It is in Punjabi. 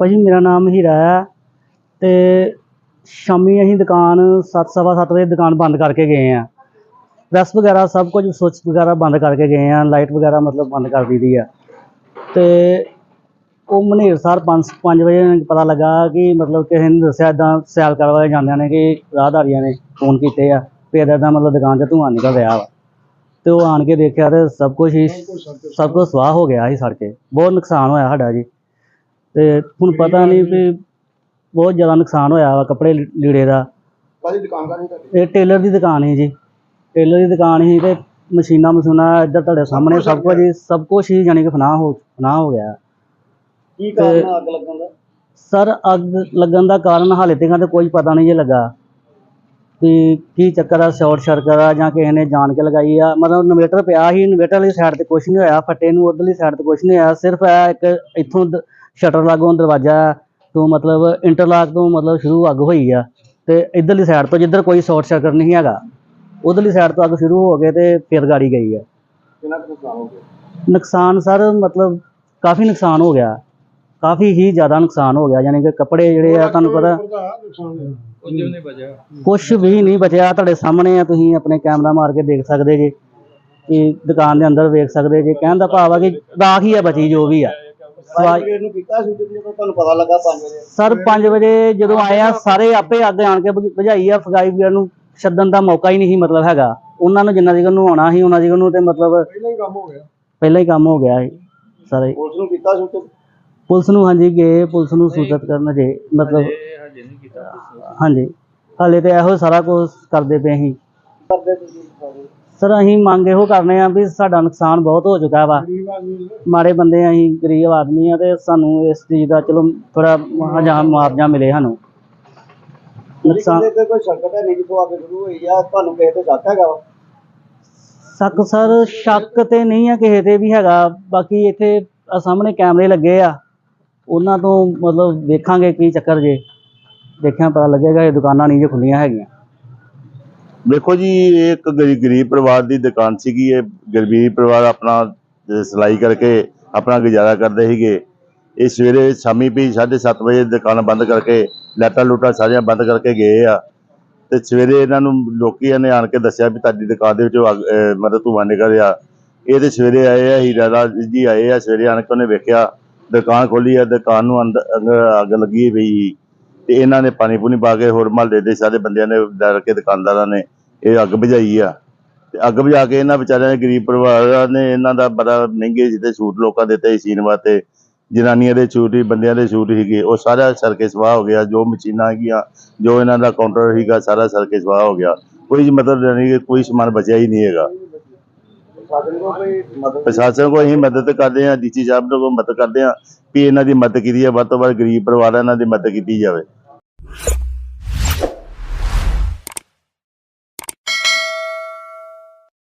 ਭਾਜੀ ਮੇਰਾ ਨਾਮ ਹੀਰਾ ਹੈ ਤੇ ਸ਼ਾਮੀ ਅਸੀਂ ਦੁਕਾਨ ਸੱਤ, ਸਵਾ ਸੱਤ ਵਜੇ ਦੁਕਾਨ ਬੰਦ ਕਰਕੇ ਗਏ ਆ। ਪ੍ਰੈਸ ਵਗੈਰਾ ਸਭ ਕੁਝ ਸੁੱਚ ਵਗੈਰਾ ਬੰਦ ਕਰਕੇ ਗਏ ਆ, ਲਾਈਟ ਵਗੈਰਾ ਮਤਲਬ ਬੰਦ ਕਰ ਦਿੱਤੀ ਆ। ਤੇ ਉਹ ਮਨੇਰ ਸਰ 5 5 ਵਜੇ ਪਤਾ ਲੱਗਾ ਕਿ ਮਤਲਬ ਕਿਸੇ ਨੇ ਦੱਸਿਆ ਇਦਾਂ ਸੈਲ ਕਰਨ ਜਾਂਦੇ ਨੇ ਕਿ ਰਾਹਦਾਰੀਆਂ ਨੇ ਫੋਨ ਕੀਤੇ ਆ ਵੀ ਇੱਦਾਂ ਇੱਦਾਂ ਮਤਲਬ ਦੁਕਾਨ 'ਚ ਧੂੰਆਂ ਨਿਕਲ ਰਿਹਾ ਵਾ। ਤੇ ਉਹ ਆਣ ਕੇ ਦੇਖਿਆ ਤੇ ਸਭ ਕੁਝ ਹੀ, ਸਭ ਕੁਝ ਸਵਾਹ ਹੋ ਗਿਆ ਸੀ ਸੜ ਕੇ ਬਹੁਤ ਨੁਕਸਾਨ ਹੋਇਆ ਸਾਡਾ ਜੀ। ਤੇ ਹੁਣ ਪਤਾ ਨਹੀਂ ਵੀ ਬਹੁਤ ਜ਼ਿਆਦਾ ਨੁਕਸਾਨ ਹੋਇਆ ਵਾ ਕੱਪੜੇ ਲੀ- ਲੀੜੇ ਦਾ। ਕਾਹਦੀ ਦੁਕਾਨ ਤੁਹਾਡੀ? ਇਹ ਟੇਲਰ ਦੀ ਦੁਕਾਨ ਹੈ ਜੀ। ਟੇਲਰ ਦੀ ਦੁਕਾਨ ਸੀ ਤੇ ਮਸ਼ੀਨਾਂ ਮਸ਼ੂਨਾਂ ਇੱਧਰ ਤੁਹਾਡੇ ਸਾਹਮਣੇ ਸਭ ਕੁਝ ਹੀ ਸਭ ਕੁਝ ਹੀ ਜਾਣੀ ਕਿ ਫਨਾਹ ਹੋ ਫਨਾਹ ਹੋ ਗਿਆ। ਕੀ ਕਾਰਨ ਆ ਅੱਗ ਲੱਗਣ ਦਾ? ਸਰ ਅੱਗ ਲੱਗਣ ਦਾ ਕਾਰਨ ਹਾਲੇ ਤੱਕ ਤੇ ਕੋਈ ਪਤਾ ਨਹੀਂ ਜੇ ਲੱਗਾ। ਵੀ ਕੀ ਚੱਕਰ ਆ ਸ਼ਾਰਟ ਸਰਕਟ ਆ ਜਾਂ ਕਿਸੇ ਨੇ ਜਾਣ ਕੇ ਲਗਾਈ ਆ। ਮਤਲਬ ਇਨਵੇਟਰ ਪਿਆ ਸੀ ਇਨਵੇਟਰ ਵਾਲੀ ਸਾਈਡ ਤੇ ਕੁਝ ਨਹੀਂ ਹੋਇਆ ਫੱਟੇ ਨੂੰ ਉਧਰਲੀ ਸਾਈਡ ਤੇ ਕੁਝ ਨਹੀਂ ਹੋਇਆ। ਸਿਰਫ ਇਹ ਇੱਕ ਇੱਥੋਂ ਸ਼ਟਰ ਲਾਗੋਂ ਦਰਵਾਜ਼ਾ ਤੋਂ ਮਤਲਬ ਇੰਟਰਲਾਕ ਤੋਂ ਮਤਲਬ ਸ਼ੁਰੂ ਅੱਗ ਹੋਈ ਆ ਤੇ ਇਧਰਲੀ ਸਾਈਡ ਤੋਂ ਜਿੱਧਰ ਕੋਈ ਸ਼ਾਰਟ ਸਰਕਟ ਨਹੀਂ ਹੈਗਾ ਉਧਰਲੀ ਸਾਈਡ ਤੋਂ ਅੱਗ ਸ਼ੁਰੂ ਹੋ ਕੇ ਤੇ ਫਿਰ ਗਾੜੀ ਗਈ ਆ। ਕਿੰਨਾ ਨੁਕਸਾਨ ਹੋ ਗਿਆ? ਨੁਕਸਾਨ ਸਰ ਮਤਲਬ ਕਾਫੀ ਨੁਕਸਾਨ ਹੋ ਗਿਆ। ਕਾਫੀ ਹੀ ਜ਼ਿਆਦਾ ਨੁਕਸਾਨ ਹੋ ਗਿਆ ਯਾਨੀ ਕਿ ਕੱਪੜੇ ਜਿਹੜੇ ਆ ਤੁਹਾਨੂੰ ਪਤਾ ਕੁਝ ਵੀ ਨਹੀਂ ਬਚਿਆ। ਤੁਹਾਡੇ ਸਾਹਮਣੇ ਆ ਤੁਸੀਂ ਆਪਣੇ ਕੈਮਰਾ ਮਾਰ ਕੇ ਦੇਖ ਸਕਦੇ ਜੇ ਕਿ ਦੁਕਾਨ ਦੇ ਅੰਦਰ ਵੇਖ ਸਕਦੇ ਜੇ। ਕਹਿਣ ਦਾ ਭਾਵ ਆ ਕਿ ਰਾਖ ਹੀ ਆ ਬਚੀ ਜੋ ਵੀ ਆ। ਫਾਇਰ ਨੂੰ ਕੀਤਾ ਸੀ ਜਦੋਂ ਤੁਹਾਨੂੰ ਪਤਾ ਲੱਗਾ 5 ਵਜੇ। ਸਰ 5 ਵਜੇ ਜਦੋਂ ਆਏ ਆ ਸਾਰੇ ਆਪੇ ਅੱਗ ਆਣ ਕੇ ਬੁਝਾਈ ਆ ਫਗਾਈ ਵੀਰ ਨੂੰ ਛੱਡਣ ਦਾ ਮੌਕਾ ਹੀ ਨਹੀਂ ਸੀ ਮਤਲਬ ਹੈਗਾ। ਉਹਨਾਂ ਨੂੰ ਜਿੰਨਾ ਨੂੰ ਆਉਣਾ ਸੀ ਉਹਨਾਂ ਨੂੰ ਤੇ ਮਤਲਬ ਪਹਿਲਾਂ ਹੀ ਕੰਮ ਹੋ ਗਿਆ। ਪਹਿਲਾਂ ਹੀ ਕੰਮ ਹੋ ਗਿਆ ਸੀ ਸਾਰੇ। ਪੁਲਿਸ ਨੂੰ ਕੀਤਾ ਸੂਚਿਤ ਪੁਲਿਸ ਨੂੰ ਹਾਂਜੀ ਗਏ ਪੁਲਿਸ ਨੂੰ ਸੂਚਿਤ ਕਰਨ ਜੇ ਮਤਲਬ ਹਾਂਜੀ ਹਾਲੇ ਤੇ ਇਹੋ ਸਾਰਾ ਕੁਝ ਕਰਦੇ ਪਏ ਅਸੀਂ ਕਰਦੇ ਤੁਸੀਂ ਸਾਰੇ ਅਸੀਂ ਮੰਗ ਇਹੋ ਕਰਨੇ ਆ ਵੀ ਸਾਡਾ ਨੁਕਸਾਨ ਬਹੁਤ ਹੋ ਚੁੱਕਾ ਵਾ। ਮਾੜੇ ਬੰਦੇ ਆ ਅਸੀਂ ਗਰੀਬ ਆਦਮੀ ਆ ਤੇ ਸਾਨੂੰ ਇਸ ਚੀਜ਼ ਦਾ ਚਲੋ ਥੋੜਾ ਜਾਂ ਮੁਆਵਜ਼ਾ ਮਿਲੇ ਸਾਨੂੰ। ਨੁਕਸਾਨ ਨੁਕਸਾਨ ਤੇ ਕੋਈ ਸੰਕਟ ਹੈ ਨਹੀਂ ਜਿੱਥੋਂ ਅੱਗ ਸ਼ੁਰੂ ਹੋਈ ਆ ਤੁਹਾਨੂੰ ਕਿਸੇ ਤੇ ਸ਼ੱਕ ਹੈਗਾ ਵਾ? ਸ਼ੱਕ ਸਰ ਸ਼ੱਕ ਤੇ ਨਹੀਂ ਆ ਕਿਸੇ ਤੇ ਵੀ ਹੈਗਾ। ਬਾਕੀ ਇੱਥੇ ਸਾਹਮਣੇ ਕੈਮਰੇ ਲੱਗੇ ਆ। ਉਹਨਾਂ ਤੋਂ ਮਤਲਬ ਵੇਖਾਂਗੇ ਕੀ ਚੱਕਰ ਜੇ। ਦੇਖਿਆ ਪਤਾ ਲੱਗੇਗਾ ਇਹ ਦੁਕਾਨਾਂ ਨਹੀਂ ਜੇ ਖੁੱਲੀਆਂ ਹੈਗੀਆਂ। ਦੇਖੋ ਜੀ ਇਹ ਇੱਕ ਗਰੀ- ਗਰੀਬ ਪਰਿਵਾਰ ਦੀ ਦੁਕਾਨ ਸੀਗੀ ਇਹ ਗਰੀਬ ਪਰਿਵਾਰ ਆਪਣਾ ਅਹ, ਸਿਲਾਈ ਕਰਕੇ ਆਪਣਾ ਗੁਜ਼ਾਰਾ ਕਰਦੇ ਸੀਗੇ। ਇਹ ਸਵੇਰੇ ਸ਼ਾਮੀ ਵੀ 7:30 ਵਜੇ ਦੁਕਾਨ ਬੰਦ ਕਰਕੇ ਲੈਟਾਂ ਲੂਟਾਂ ਸਾਰੀਆਂ ਬੰਦ ਕਰਕੇ ਗਏ ਆ। ਤੇ ਸਵੇਰੇ ਇਹਨਾਂ ਨੂੰ ਲੋਕੀ ਨੇ ਆਣ ਕੇ ਦੱਸਿਆ ਵੀ ਤੁਹਾਡੀ ਦੁਕਾਨ ਦੇ ਵਿੱਚੋਂ ਅੱਗ- ਅਹ, ਮਤਲਬ ਧੂੰਆਂ ਨਿਕਲ ਰਿਹਾ। ਇਹ ਤੇ ਸਵੇਰੇ ਆਏ ਆ ਹੀਰਾ ਰਾਜ ਜੀ ਆਏ ਆ ਸਵੇਰੇ ਆਣ ਕੇ ਉਹਨੇ ਵੇਖਿਆ ਦੁਕਾਨ ਖੋਲੀ ਆ ਦੁਕਾਨ ਨੂੰ ਅੰਦਰ ਅੰਦਰ ਅੱਗ ਲੱਗੀ ਪਈ ਸੀ ਤੇ ਇਹਨਾਂ ਨੇ ਪਾਣੀ ਪੂਣੀ ਪਾ ਕੇ ਹੋਰ ਮਹੱਲੇ ਦੇ ਸਾਰੇ ਬੰਦਿਆਂ ਨੇ ਡਰ ਕੇ ਦੁਕਾਨਦਾਰਾਂ ਨੇ ਇਹ ਅੱਗ ਬੁਝਾਈ ਆ। ਤੇ ਅੱਗ ਬੁਝਾ ਕੇ ਇਹਨਾਂ ਵਿਚਾਰਿਆਂ ਦੇ ਗਰੀਬ ਪਰਿਵਾਰਾਂ ਨੇ ਇਹਨਾਂ ਦਾ ਬੜਾ ਮਹਿੰਗੇ ਜਿਹਦੇ ਸੂਟ ਲੋਕਾਂ ਦੇ ਦਿੱਤੇ ਸੀਨ ਵਾਸਤੇ, ਜਨਾਨੀਆਂ ਦੇ ਸੂਟ ਹੀ ਬੰਦਿਆਂ ਦੇ ਸੂਟ ਸੀਗੇ, ਉਹ ਸਾਰਾ ਸਰਕੇ ਸਵਾਹ ਹੋ ਗਿਆ, ਜੋ ਮਸ਼ੀਨਾਂ ਹੈਗੀਆਂ ਜੋ ਇਹਨਾਂ ਦਾ ਕਾਊਂਟਰ ਸੀਗਾ, ਸਾਰਾ ਸਰਕੇ ਸਵਾਹ ਹੋ ਗਿਆ। ਕੋਈ ਮਤਲਬ ਨਹੀਂ ਕੋਈ ਸਮਾਨ ਬਚਿਆ ਹੀ ਨਹੀਂ ਹੈਗਾ। ਪ੍ਰਸ਼ਾਸਨ ਕੋਲ ਅਸੀਂ ਮਦਦ ਕਰਦੇ ਹਾਂ, ਡੀਸੀ ਸਾਹਿਬ ਨੂੰ ਕੋਲ ਮਦਦ ਕਰਦੇ ਹਾਂ ਵੀ ਇਹਨਾਂ ਦੀ ਮਦਦ ਕੀਤੀ ਜਾਵੇ, ਵੱਧ ਤੋਂ ਵੱਧ ਗਰੀਬ ਪਰਿਵਾਰਾਂ ਇਹਨਾਂ ਦੀ ਮਦਦ ਕੀਤੀ ਜਾਵੇ।